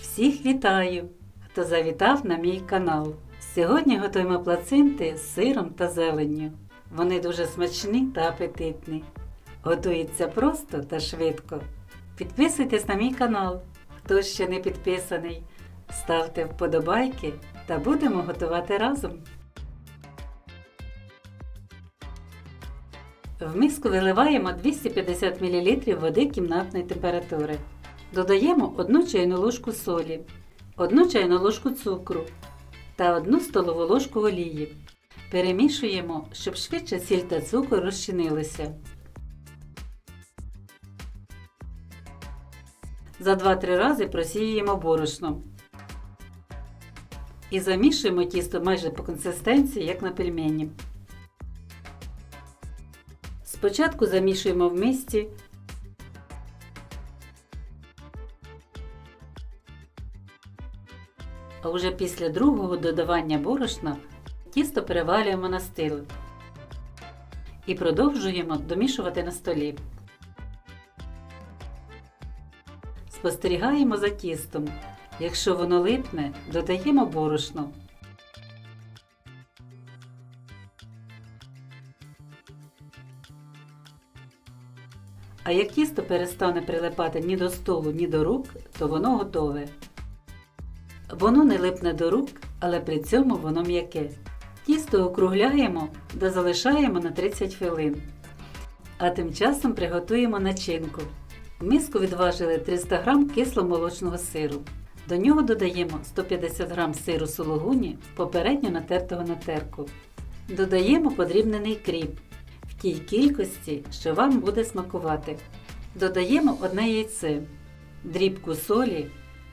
Всіх вітаю, хто завітав на мій канал. Сьогодні готуємо плацинти з сиром та зеленню. Вони дуже смачні та апетитні. Готується просто та швидко. Підписуйтесь на мій канал, хто ще не підписаний. Ставте вподобайки та будемо готувати разом. В миску виливаємо 250 мл води кімнатної температури. Додаємо 1 чайну ложку солі, 1 чайну ложку цукру та 1 столову ложку олії. Перемішуємо, щоб швидше сіль та цукор розчинилися. За 2-3 рази просіюємо борошном. І замішуємо тісто майже по консистенції, як на пельмені. Спочатку замішуємо в мисці, а вже після другого додавання борошна тісто перевалюємо на стіл і продовжуємо домішувати на столі. Спостерігаємо за тістом. Якщо воно липне, додаємо борошно. А як тісто перестане прилипати ні до столу, ні до рук, то воно готове. Воно не липне до рук, але при цьому воно м'яке. Тісто округляємо та залишаємо на 30 хвилин. А тим часом приготуємо начинку. В миску відважили 300 г кисломолочного сиру. До нього додаємо 150 г сиру сулугуні, попередньо натертого на терку. Додаємо подрібнений кріп в тій кількості, що вам буде смакувати. Додаємо одне яйце, дрібку солі,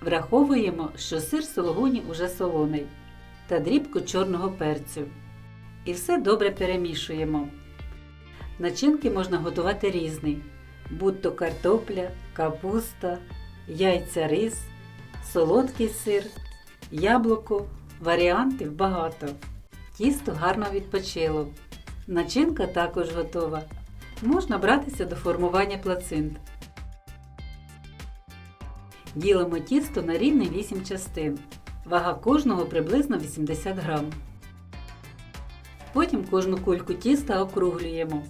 враховуємо, що сир сулугуні уже солоний, та дрібку чорного перцю. І все добре перемішуємо. Начинки можна готувати різні, будь-то картопля, капуста, яйця рис, солодкий сир, яблуко, варіантів багато. Тісто гарно відпочило. Начинка також готова. Можна братися до формування плацинт. Ділимо тісто на рівні 8 частин. Вага кожного приблизно 80 грам. Потім кожну кульку тіста округлюємо.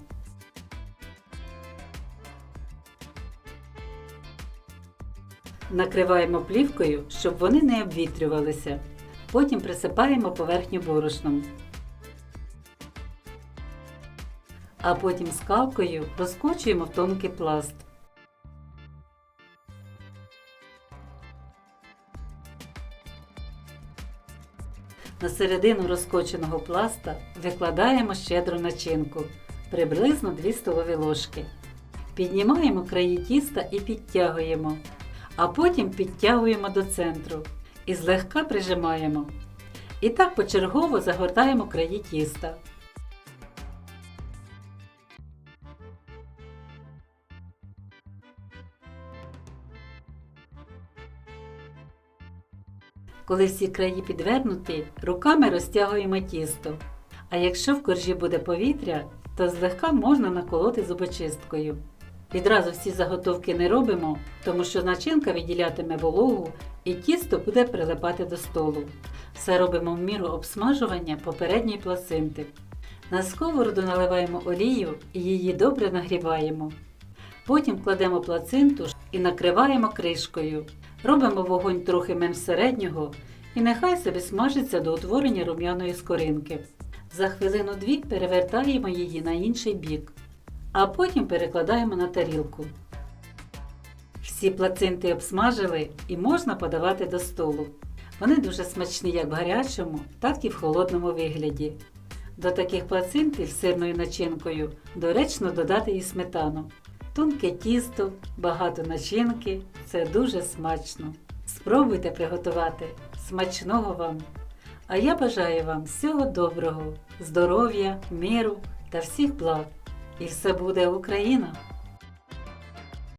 Накриваємо плівкою, щоб вони не обвітрювалися. Потім присипаємо поверхню борошном. А потім скалкою розкочуємо в тонкий пласт. На середину розкоченого пласта викладаємо щедру начинку приблизно 2 столові ложки. Піднімаємо краї тіста і підтягуємо, а потім підтягуємо до центру і злегка прижимаємо. І так почергово загортаємо краї тіста. Коли всі краї підвернуті, руками розтягуємо тісто. А якщо в коржі буде повітря, то злегка можна наколоти зубочисткою. Відразу всі заготовки не робимо, тому що начинка відділятиме вологу і тісто буде прилипати до столу. Все робимо в міру обсмажування попередньої плацинти. На сковороду наливаємо олію і її добре нагріваємо. Потім кладемо плацинту і накриваємо кришкою. Робимо вогонь трохи менш середнього і нехай собі смажиться до утворення рум'яної скоринки. За хвилину-дві перевертаємо її на інший бік, а потім перекладаємо на тарілку. Всі плацинти обсмажили і можна подавати до столу. Вони дуже смачні як в гарячому, так і в холодному вигляді. До таких плацинтів з сирною начинкою доречно додати і сметану. Тонке тісто, багато начинки це дуже смачно. Спробуйте приготувати. Смачного вам! А я бажаю вам всього доброго, здоров'я, миру та всіх благ. І все буде Україна!